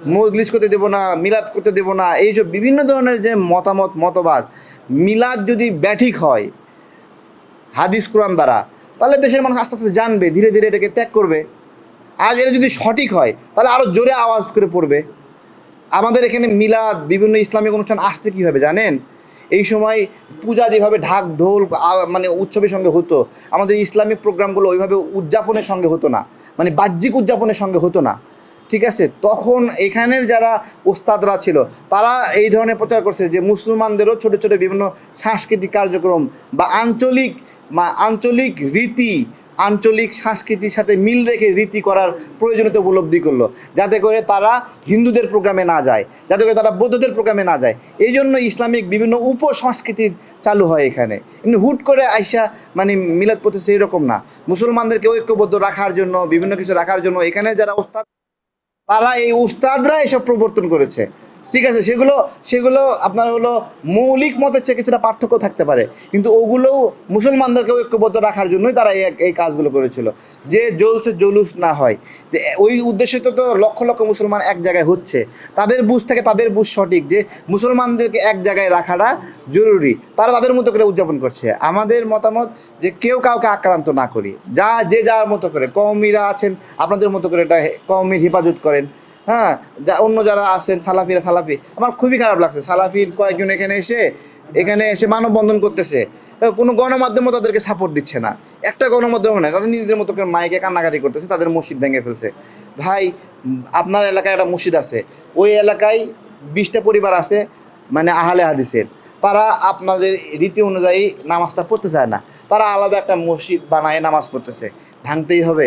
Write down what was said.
মজলিস করতে দেবো না, মিলাদ করতে দেবো না, এইসব বিভিন্ন ধরনের যে মতামত, মতবাদ, মিলাদ যদি ব্যাঠিক হয়, হাদিস কোরআন দ্বারা, তাহলে দেশের মানুষ আস্তে আস্তে জানবে, ধীরে ধীরে এটাকে ত্যাগ করবে। আর এটা যদি সঠিক হয়, তাহলে আরও জোরে আওয়াজ করে পড়বে। আমাদের এখানে মিলাদ, বিভিন্ন ইসলামিক অনুষ্ঠান আসছে কীভাবে জানেন? এই সময় পূজা যেভাবে ঢাক, ঢোল মানে উৎসবের সঙ্গে হতো, আমাদের ইসলামিক প্রোগ্রামগুলো ওইভাবে উদযাপনের সঙ্গে হতো না মানে বাহ্যিক উদযাপনের সঙ্গে হতো না। ঠিক আছে? তখন এখানের যারা ওস্তাদরা ছিল, তারা এই ধরনের প্রচার করছে যে মুসলমানদেরও ছোট ছোট বিভিন্ন সাংস্কৃতিক কার্যক্রম বা আঞ্চলিক আঞ্চলিক রীতি, আঞ্চলিক সংস্কৃতির সাথে মিল রেখে রীতি করার প্রয়োজনীয়তা উপলব্ধি করল, যাতে করে তারা হিন্দুদের প্রোগ্রামে না যায়, যাতে করে তারা বৌদ্ধদের প্রোগ্রামে না যায়। এই জন্য ইসলামিক বিভিন্ন উপসংস্কৃতির চালু হয় এখানে। এমনি হুট করে আইসা মানে মিলাদ পড়তেছে এরকম না। মুসলমানদেরকে ঐক্যবদ্ধ রাখার জন্য, বিভিন্ন কিছু রাখার জন্য এখানে যারা ওস্তাদ তারা এই উস্তাদরা এসব প্রবর্তন করেছে। ঠিক আছে, সেগুলো সেগুলো আপনার হলো মৌলিক মতের চেয়ে কিছুটা পার্থক্য থাকতে পারে। কিন্তু ওগুলোও মুসলমানদেরকে ঐক্যবদ্ধ রাখার জন্যই তারা এই এই কাজগুলো করেছিল, যে জলসে জলুস না হয়। যে ওই উদ্দেশ্যে তো লক্ষ লক্ষ মুসলমান এক জায়গায় হচ্ছে। তাদের বুঝ থেকে তাদের বুঝ সঠিক যে মুসলমানদেরকে এক জায়গায় রাখাটা জরুরি। তারা তাদের মতো করে উদযাপন করছে। আমাদের মতামত যে কেউ কাউকে আক্রান্ত না করি। যা, যে যার মতো করে। কৌমিরা আছেন, আপনাদের মতো করে এটা কৌমির হেফাজত করেন। হ্যাঁ যা অন্য যারা আছেন, সালাফিরা সালাফি, আমার খুবই খারাপ লাগছে। সালাফির কয়েকজন এখানে এসে এখানে এসে মানববন্ধন করতেছে। কোনো গণমাধ্যমও তাদেরকে সাপোর্ট দিচ্ছে না। একটা গণমাধ্যমও নাই, তাদের নিজেদের মতো মাইকে কান্নাকাটি করতেছে, তাদের মসজিদ ভেঙে ফেলছে। ভাই, আপনার এলাকায় একটা মসজিদ আছে। ওই এলাকায় বিশটা পরিবার আছে মানে আহলে হাদিসের। তারা আপনাদের রীতি অনুযায়ী নামাজটা পড়তে চায় না। তারা আলাদা একটা মসজিদ বানায় নামাজ পড়তেছে। ভাঙতেই হবে।